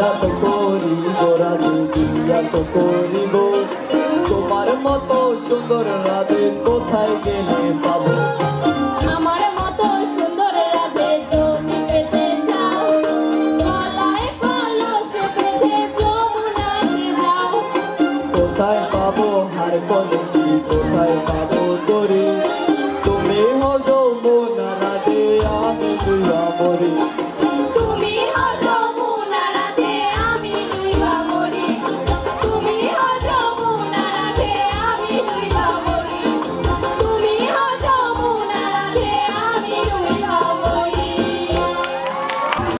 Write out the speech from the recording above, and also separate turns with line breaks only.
তো করিব
রাধে বিয়া
তো করিব। তোমার মতো সুন্দর রাধে কোথায় গেলে পাবো? কোথায় পাবো হার কলসি কোথায় পাবো তোরে